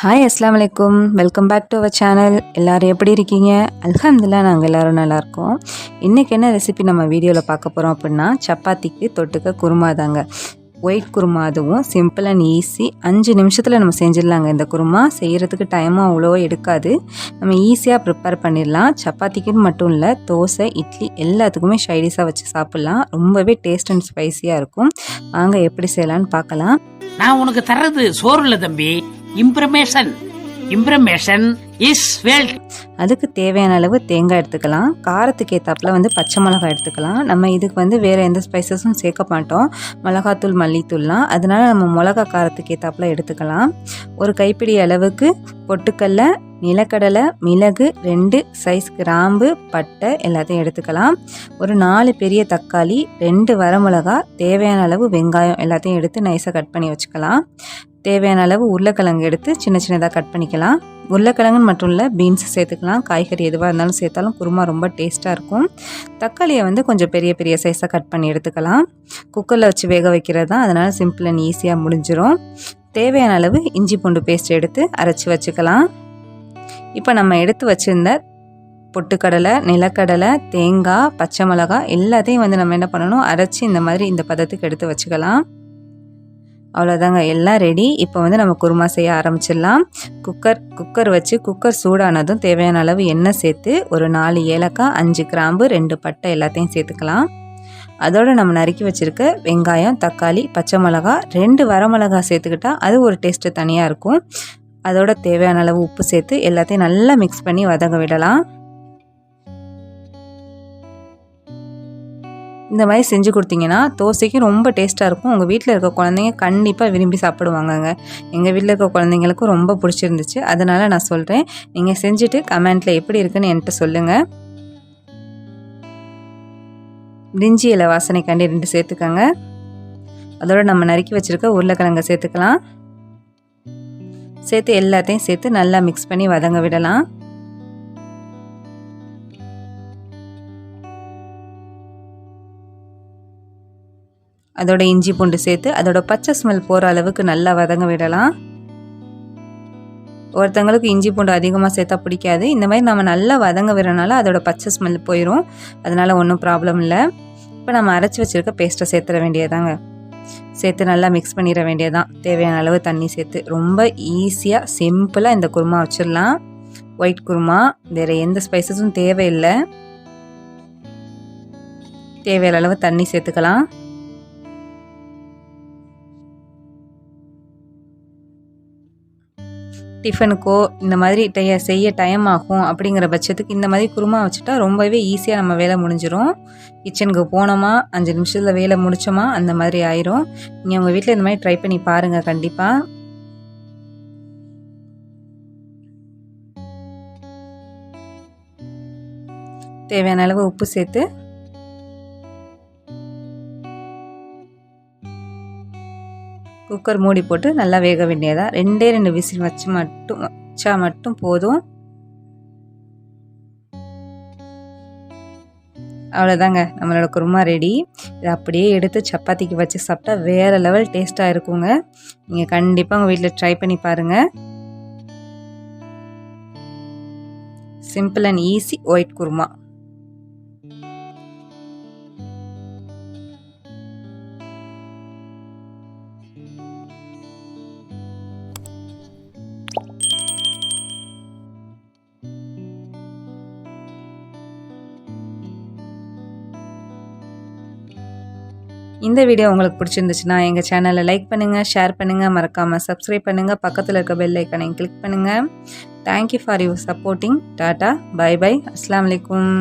Hi அஸ்லாம் வலைக்கும் welcome back to our channel எல்லோரும் எப்படி இருக்கீங்க? அல்ஹம்துலில்லாஹ் நாங்கள் எல்லோரும் நல்லாயிருக்கோம் இன்றைக்கி என்ன ரெசிபி நம்ம வீடியோவில் பார்க்க போகிறோம் அப்படின்னா சப்பாத்திக்கு தொட்டுக்க குருமா தாங்க. ஒயிட் குருமா அதுவும் சிம்பிள் அண்ட் ஈஸி அஞ்சு நிமிஷத்தில் நம்ம செஞ்சிடலாங்க இந்த குருமா. செய்கிறதுக்கு டைமும் அவ்வளோ எடுக்காது. நம்ம ஈஸியாக ப்ரிப்பேர் பண்ணிடலாம். சப்பாத்திக்குன்னு மட்டும் இல்லை தோசை இட்லி எல்லாத்துக்குமே ஷைடிஸாக வச்சு சாப்பிட்லாம். ரொம்பவே டேஸ்ட் அண்ட் ஸ்பைஸியாக இருக்கும். வாங்க எப்படி செய்யலான்னு பார்க்கலாம். நான் உனக்கு தர்றது சோறு இல்லை தம்பி. இம்ப்ரமேஷன் இம்ப்ரமேஷன் இஸ் வெல்ட் அதுக்கு தேவையான அளவு தேங்காய் எடுத்துக்கலாம். காரத்துக்கு ஏற்றாப்புல வந்து பச்சை மிளகாய் எடுத்துக்கலாம். நம்ம இதுக்கு வந்து வேறு எந்த ஸ்பைசஸும் சேர்க்க மாட்டோம். மிளகாத்தூள் மல்லித்தூள்லாம். அதனால நம்ம மிளகா காரத்துக்கு ஏற்றாப்புல எடுத்துக்கலாம். ஒரு கைப்பிடி அளவுக்கு பொட்டுக்கல்ல நிலக்கடலை மிளகு ரெண்டு சைஸ் கிராம்பு பட்டை எல்லாத்தையும் எடுத்துக்கலாம். ஒரு நாலு பெரிய தக்காளி ரெண்டு வரமிளகா தேவையான அளவு வெங்காயம் எல்லாத்தையும் எடுத்து நைஸாக கட் பண்ணி வச்சுக்கலாம். தேவையான அளவு உருளைக்கிழங்கு எடுத்து சின்ன சின்னதாக கட் பண்ணிக்கலாம். உருளைக்கிழங்குன்னு மட்டும் இல்லை பீன்ஸ் சேர்த்துக்கலாம். காய்கறி எதுவாக இருந்தாலும் சேர்த்தாலும் குருமா ரொம்ப டேஸ்ட்டாக இருக்கும். தக்காளியை வந்து கொஞ்சம் பெரிய பெரிய சைஸாக கட் பண்ணி எடுத்துக்கலாம். குக்கரில் வச்சு வேக வைக்கிறது தான் அதனால் சிம்பிள் அண்ட் ஈஸியாக முடிஞ்சிடும் தேவையான அளவு இஞ்சி பூண்டு பேஸ்ட் எடுத்து அரைச்சி வச்சுக்கலாம். இப்போ நம்ம எடுத்து வச்சுருந்த பொட்டுக்கடலை நிலக்கடலை தேங்காய் பச்சை மிளகாய் எல்லாத்தையும் வந்து நம்ம என்ன பண்ணணும்? அரைச்சி இந்த மாதிரி இந்த பதத்துக்கு எடுத்து வச்சுக்கலாம். அவ்வளோதாங்க எல்லாம் ரெடி இப்போ வந்து நம்ம குருமா செய்ய ஆரம்பிச்சிடலாம். குக்கர் குக்கர் வச்சு குக்கர் சூடானதும் தேவையான அளவு எண்ணெய் சேர்த்து ஒரு நாலு ஏலக்காய் அஞ்சு கிராம்பு ரெண்டு பட்டை எல்லாத்தையும் சேர்த்துக்கலாம். அதோடு நம்ம நறுக்கி வச்சுருக்க வெங்காயம் தக்காளி பச்சை மிளகா ரெண்டு வரமிளகா சேர்த்துக்கிட்டா அது ஒரு டேஸ்ட்டு தனியாக இருக்கும். அதோட தேவையான அளவு உப்பு சேர்த்து எல்லாத்தையும் நல்லா மிக்ஸ் பண்ணி வதங்க விடலாம். இந்த மாதிரி செஞ்சு கொடுத்தீங்கன்னா தோசைக்கு ரொம்ப டேஸ்ட்டாக இருக்கும். உங்கள் வீட்டில் இருக்க குழந்தைங்க கண்டிப்பாக விரும்பி சாப்பிடுவாங்கங்க. எங்கள் வீட்டில் இருக்க குழந்தைங்களுக்கும் ரொம்ப பிடிச்சிருந்துச்சு. அதனால் நான் சொல்கிறேன் நீங்கள் செஞ்சுட்டு கமெண்ட்டில் எப்படி இருக்குன்னு என்கிட்ட சொல்லுங்கள் பிரிஞ்சி இலை வாசனைக்காண்டி ரெண்டு சேர்த்துக்கோங்க. அதோட நம்ம நறுக்கி வச்சுருக்க உருளைக்கிழங்க சேர்த்துக்கலாம். சேர்த்து எல்லாத்தையும் சேர்த்து நல்லா மிக்ஸ் பண்ணி வதங்க விடலாம். அதோட இஞ்சி பூண்டு சேர்த்து அதோட பச்சை ஸ்மெல் போகிற அளவுக்கு நல்லா வதங்க விடலாம். ஒருத்தங்களுக்கு இஞ்சி பூண்டு அதிகமாக சேர்த்தா பிடிக்காது. இந்த மாதிரி நம்ம நல்லா வதங்க விடுறனால அதோட பச்சை ஸ்மெல் போயிடும் அதனால் ஒன்றும் ப்ராப்ளம் இல்லை. இப்போ நம்ம அரைச்சி வச்சுருக்க பேஸ்ட்டை சேர்த்துட வேண்டியதாங்க. சேர்த்து நல்லா மிக்ஸ் பண்ணிட வேண்டியதான் தேவையான அளவு தண்ணி சேர்த்து ரொம்ப ஈஸியாக சிம்பிளாக இந்த குருமா வச்சிடலாம். ஒயிட் குருமா வேறு எந்த ஸ்பைசஸும் தேவையில்லை. தேவையான அளவு தண்ணி சேர்த்துக்கலாம். டிஃபனுக்கோ இந்த மாதிரி டைய செய்ய டைம் ஆகும் அப்படிங்கிற பட்சத்துக்கு இந்த மாதிரி குருமா வச்சுட்டா ரொம்பவே ஈஸியாக நம்ம வேலை முடிஞ்சிடும் கிச்சனுக்கு போனோமா அஞ்சு நிமிஷத்தில் வேலை முடிச்சோமா அந்த மாதிரி ஆயிரும். நீங்கள் உங்கள் வீட்டில் இந்த மாதிரி ட்ரை பண்ணி பாருங்கள் கண்டிப்பாக தேவையான அளவு உப்பு சேர்த்து குக்கர் மூடி போட்டு நல்லா வேக வேண்டியதாக ரெண்டே ரெண்டு விசில் வச்சு மட்டும் வச்சா மட்டும் போதும். அவ்வளோதாங்க நம்மளோட குருமா ரெடி இதை அப்படியே எடுத்து சப்பாத்திக்கு வச்சு சாப்பிட்டா வேறு லெவல் டேஸ்ட்டாக இருக்குங்க. நீங்கள் கண்டிப்பாக உங்கள் வீட்டில் ட்ரை பண்ணி பாருங்கள் simple and easy white kurma. இந்த வீடியோ உங்களுக்கு பிடிச்சிருந்துச்சுன்னா எங்கள் சேனலை லைக் பண்ணுங்கள் ஷேர் பண்ணுங்கள் மறக்காமல் சப்ஸ்கிரைப் பண்ணுங்கள் பக்கத்தில் இருக்க பெல் ஐக்கனையும் கிளிக் பண்ணுங்கள் thank you for your supporting tata bye bye அஸ்லாம் வலைக்கும்